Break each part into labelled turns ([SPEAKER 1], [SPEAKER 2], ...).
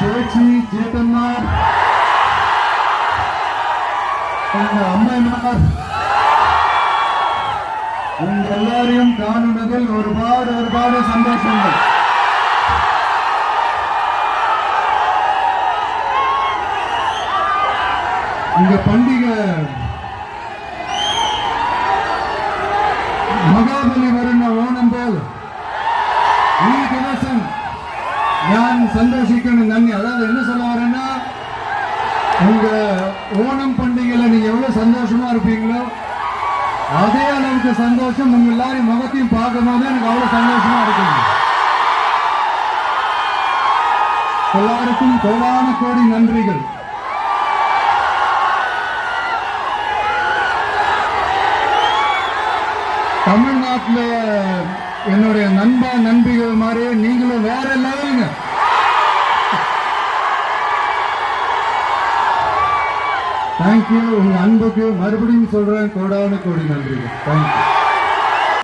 [SPEAKER 1] புரட்சி ஜேதன்மார் எங்கள் அம்மைமார். உங்க எல்லாரையும் காணுவதில் ஒருபாடு ஒருபாடு சந்தோஷங்கள். இந்த பண்டிகை மகாபலி வருங்க ஓணம் போல். ஈ கணேசன் நான் சந்தோஷிக்கணும் நன்றி. அதாவது என்ன சொல்ல வரேன்னா உங்க ஓணம் பண்டிகையில நீங்க எவ்வளவு சந்தோஷமா இருப்பீங்களோ அதே அளவுக்கு சந்தோஷம் உங்க எல்லாரையும் முகத்தையும் பார்க்கும் போது எனக்கு அவ்வளவு சந்தோஷமா இருக்குங்க. எல்லாருக்கும் கோடான கோடி நன்றிகள். தமிழ்நாட்டில் என்னுடைய நண்பா நண்பிகள் மாதிரி நீங்களும் வேற லெவலுங்க. தேங்க்யூ உங்க அன்புக்கு மறுபடியும் சொல்றேன். கோடான கோடி நன்றிகள்.
[SPEAKER 2] Thank you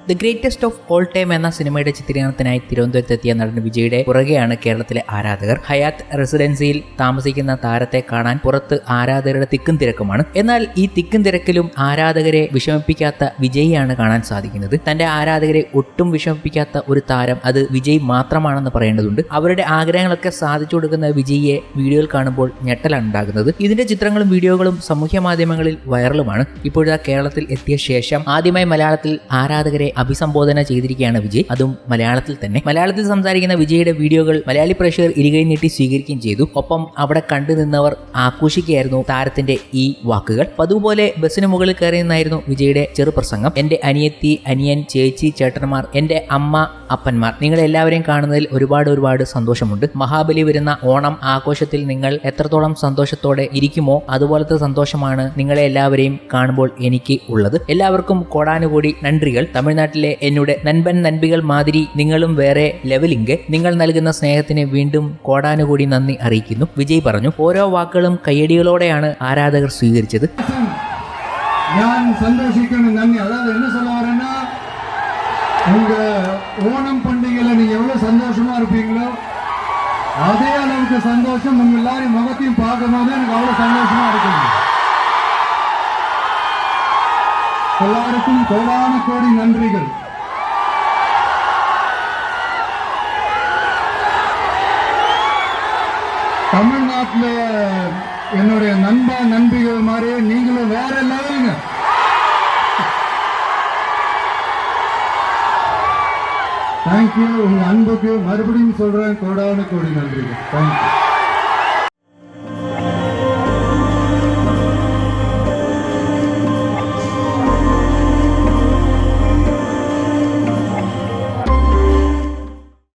[SPEAKER 2] the greatest of all time എന്ന സിനിമയുടെ ചിത്രീകരണത്തിനായി തിരുവനന്തപുരത്തെത്തിയ നടൻ വിജയുടെ പുറകെയാണ് കേരളത്തിലെ ആരാധകർ. ഹയാത്ത് റെസിഡൻസിയിൽ താമസിക്കുന്ന താരത്തെ കാണാൻ പുറത്ത് ആരാധകരുടെ തിക്കും തിരക്കുമാണ്. എന്നാൽ ഈ തിക്കും തിരക്കിലും ആരാധകരെ വിഷമിപ്പിക്കാത്ത വിജയിയാണ് കാണാൻ സാധിക്കുന്നത്. തന്റെ ആരാധകരെ ഒട്ടും വിഷമിപ്പിക്കാത്ത ഒരു താരം അത് വിജയ് മാത്രമാണെന്ന് പറയേണ്ടതുണ്ട്. അവരുടെ ആഗ്രഹങ്ങളൊക്കെ സാധിച്ചു കൊടുക്കുന്ന വിജയിയെ വീഡിയോയിൽ കാണുമ്പോൾ ഞെട്ടലാണ് ഉണ്ടാകുന്നത്. ഇതിന്റെ ചിത്രങ്ങളും വീഡിയോകളും സാമൂഹ്യ മാധ്യമങ്ങളിൽ വൈറലുമാണ്. ഇപ്പോഴാ കേരളത്തിൽ എത്തിയ ശേഷം ആദ്യമായി മലയാളത്തിൽ ആരാധകരെ അഭിസംബോധന ചെയ്തിരിക്കുകയാണ് വിജയ്. അതും മലയാളത്തിൽ തന്നെ. മലയാളത്തിൽ സംസാരിക്കുന്ന വിജയുടെ വീഡിയോകൾ മലയാളി പ്രേക്ഷകർ ഇരുകൈ നീട്ടി സ്വീകരിക്കുകയും ചെയ്തു. ഒപ്പം അവിടെ കണ്ടു നിന്നവർ ആഘോഷിക്കുകയായിരുന്നു താരത്തിന്റെ ഈ വാക്കുകൾ. പതുപോലെ ബസ്സിന് മുകളിൽ കയറി നിന്നായിരുന്നു വിജയുടെ ചെറുപ്രസംഗം എന്റെ അനിയത്തി അനിയൻ ചേച്ചി ചേട്ടന്മാർ എന്റെ അമ്മ അപ്പന്മാർ നിങ്ങൾ എല്ലാവരെയും കാണുന്നതിൽ ഒരുപാട് ഒരുപാട് സന്തോഷമുണ്ട്. മഹാബലി വരുന്ന ഓണം ആഘോഷത്തിൽ നിങ്ങൾ എത്രത്തോളം സന്തോഷത്തോടെ ഇരിക്കുമോ അതുപോലത്തെ സന്തോഷമാണ് നിങ്ങളെ എല്ലാവരെയും കാണുമ്പോൾ എനിക്ക് ഉള്ളത്. എല്ലാവർക്കും കോടാനുകൂടി നன்றிകൾ തമിഴ്നാട്ടിലെ എന്നുടെ നൻപൻ നൻപികൾ മാതിരി നിങ്ങളും വേറെ ലെവലിംഗ് നിങ്ങൾ നൽകുന്ന സ്നേഹത്തിന് വീണ്ടും കോടാനുകൂടി നന്ദി അറിയിക്കുന്നു വിജയ് പറഞ്ഞു ഓരോ വാക്കുകളും കയ്യടികളോടെയാണ് ആരാധകർ സ്വീകരിച്ചത്
[SPEAKER 1] ഞാൻ சந்தோஷிக்கணும் நன்றி அதாவது என்ன சொல்ல வரேன்னா உங்க ஓணம் பண்டிகையில நீங்க எவ்வளவு சந்தோஷமா இருப்பீங்களோ அதே அளவுக்கு சந்தோஷம் உங்க எல்லாரும் முகத்தையும் பார்க்கும் போது எனக்கு அவ்வளவு சந்தோஷமா இருக்குங்க எல்லாருக்கும் கோடான கோடி நன்றிகள். தமிழ்நாட்டுல என்னுடைய நண்பா நண்பிகள் மாதிரி நீங்களும் வேற லெவலுங்க. தேங்க்யூ உங்க அன்புக்கு மறுபடியும் சொல்றேன் கோடான கோடி நன்றிகள். தேங்க்யூ